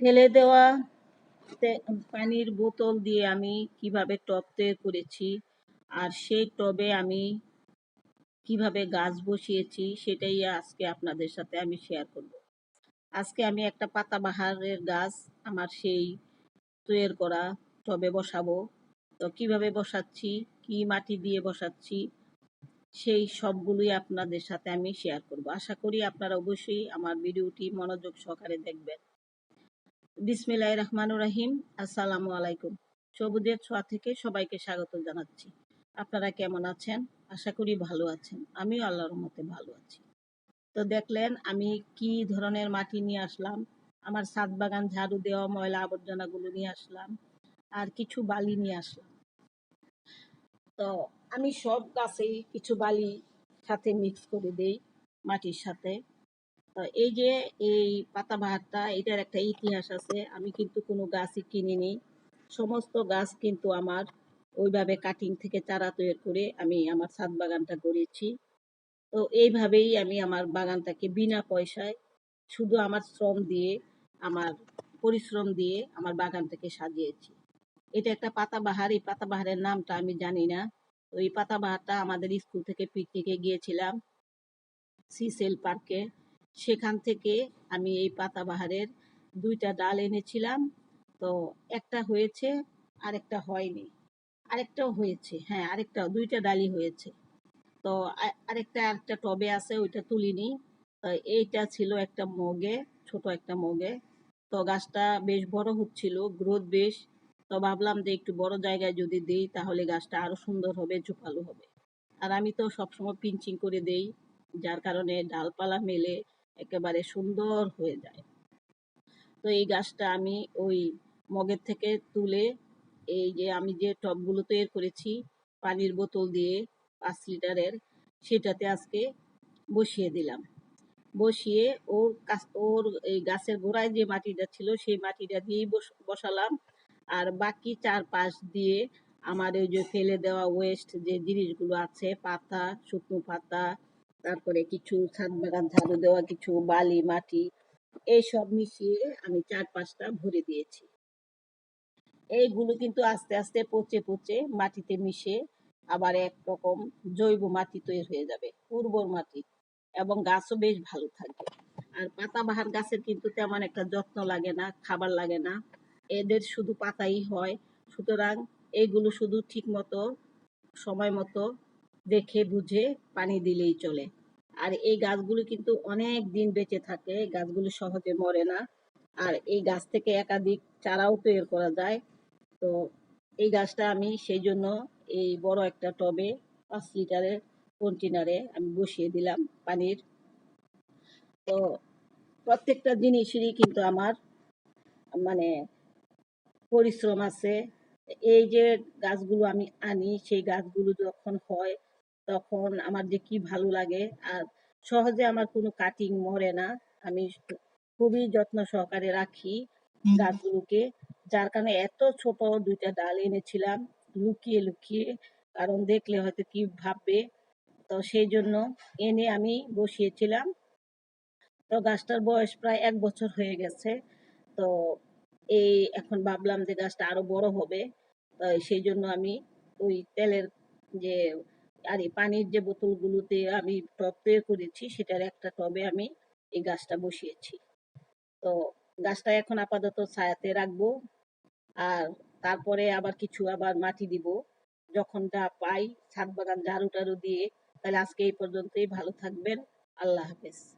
ফেলে দেওয়া পানির বোতল দিয়ে আমি কীভাবে টব তৈরি করেছি আর সেই টবে আমি কীভাবে গাছ বসিয়েছি সেটাই আজকে আপনাদের সাথে আমি শেয়ার করব। আজকে আমি একটা পাতাবাহারের গাছ আমার সেই তৈরি করা টবে বসাবো। তো কীভাবে বসাচ্ছি, কি মাটি দিয়ে বসাচ্ছি, সেই সবগুলোই আপনাদের সাথে আমি শেয়ার করব। আশা করি আপনারা অবশ্যই আমার ভিডিওটি মনোযোগ সহকারে দেখবেন। বিসমিল্লাহ রহমান রাহিম আসসালামু আলাইকুম সবুজের ছোঁয়া থেকে সবাইকে স্বাগত জানাচ্ছি। আপনারা কেমন আছেন? আশা করি ভালো আছেন। আমিও আল্লাহর মতে ভালো আছি। তো দেখলেন, আমি কি ধরনের মাটি নিয়ে আসলাম। আমার ছাদ বাগান, ঝাড়ু দেওয়া, ময়লা আবর্জনাগুলো নিয়ে আসলাম। আর কিছু বালি নিয়ে আসলাম। তো আমি সব গাছেই কিছু বালি সাথে মিক্স করে দেই মাটির সাথে। এই যে এই পাতাবাহারটা এটার একটা ইতিহাস আছে। আমি কিন্তু কোনো গাছই কিনিনি। সমস্ত গাছ কিন্তু আমার ওইভাবে কাটিং থেকে চারা তৈরি করে আমি আমার ছাদ বাগানটা করেছি তো এইভাবেই আমি আমার বাগানটাকে বিনা পয়সায় শুধু আমার শ্রম দিয়ে, আমার পরিশ্রম দিয়ে আমার বাগানটাকে সাজিয়েছি। এটা একটা পাতাবাহার এই পাতাবাহারের নামটা আমি জানি না। তো এই পাতাবাহারটা আমাদের স্কুল থেকে পিকনিকে গিয়েছিলাম। সিসেল পার্কে। সেখান থেকে আমি এই পাতাবাহারের দুইটা ডাল এনেছিলাম। তো একটা হয়েছে, আরেকটা হয়নি। আরেকটাও হয়েছে হ্যাঁ আরেকটা, দুইটা ডালই হয়েছে। তো আরেকটা আরেকটা টবে আছে, ওইটা তুলিনি। তো এইটা ছিল একটা মগে, ছোট একটা মগে। তো গাছটা বেশ বড় হচ্ছিল, গ্রোথ বেশ। তো ভাবলাম যে একটু বড় জায়গায় যদি দেই, তাহলে গাছটা আরও সুন্দর হবে, ঝোপালো হবে। আর আমি তো সবসময় পিঞ্চিং করে দেই, যার কারণে ডালপালা মেলে একেবারে সুন্দর হয়ে যায়। তো এই গাছটা আমি ওই মগের থেকে তুলে এই যে আমি যে টবগুলো তৈরি করেছি, পানির বোতল দিয়ে পাঁচ লিটারের, সেটাতে আজকে বসিয়ে দিলাম। বসিয়ে ওর ওর এই গাছের গোড়ায় যে মাটিটা ছিল, সেই মাটিটা দিয়েই বস- বসালাম। আর বাকি চার পাশ দিয়ে আমার ওই যে ফেলে দেওয়া ওয়েস্ট যে জিনিসগুলো আছে, পাতা, শুকনো পাতা তারপরে কিছু ছাদ বাগান, ঝাড়ু দেওয়া, কিছু বালি, মাটি এই সব মিশিয়ে আমি চার পাঁচটা ভরে দিয়েছি। এইগুলো কিন্তু আস্তে আস্তে পচে পচে মাটিতে মিশে আবার একরকম জৈব মাটি তৈরি হয়ে যাবে, উর্বর মাটি এবং গাছও বেশ ভালো থাকবে আর পাতাবাহার গাছের কিন্তু তেমন একটা যত্ন লাগে না, খাবার লাগে না। এদের শুধু পাতাই হয়। সুতরাং এইগুলো শুধু ঠিক মতো সময় মতো দেখে, বুঝে পানি দিলেই চলে। আর এই গাছগুলো কিন্তু অনেক দিন বেঁচে থাকে। গাছগুলো সহজে মরে না। আর এই গাছ থেকে একাধিক চারাও তৈরি করা যায়। তো এই গাছটা আমি সেই জন্য এই বড় একটা টবে পাঁচ লিটারের কন্টেনারে আমি বসিয়ে দিলাম পানির। তো প্রত্যেকটা জিনিসেরই কিন্তু আমার মানে পরিশ্রম আছে। এই যে গাছগুলো আমি আনি, সেই গাছগুলো যখন হয় তখন আমার যে কি ভালো লাগে আর সহজে আমার কোনো কাটিং মরে না। আমি খুবই যত্ন সহকারে রাখি গাছগুলোকে যার কারণে এত ছোট দুইটা ডাল এনেছিলাম লুকিয়ে লুকিয়ে কারণ দেখলে হয়তো কি ভাববে। তো সেই জন্য এনে আমি বসিয়েছিলাম। তো গাছটার বয়স প্রায় এক বছর হয়ে গেছে। তো এই এখন ভাবলাম যে গাছটা আরও বড় হবে। তো সেই জন্য আমি ওই তেলের যে আর এই পানির যে বোতলগুলোতে আমি টব তৈরি করেছি, সেটার একটা টবে আমি এই গাছটা বসিয়েছি। তো গাছটা এখন আপাতত ছায়াতে রাখব আর তারপরে আবার কিছু আবার মাটি দিব। যখন যা পাই, ছাদ বাগান ঝাড়ু টাড়ু দিয়ে। তাহলে আজকে এই পর্যন্তই, ভালো থাকবেন, আল্লাহ হাফেজ।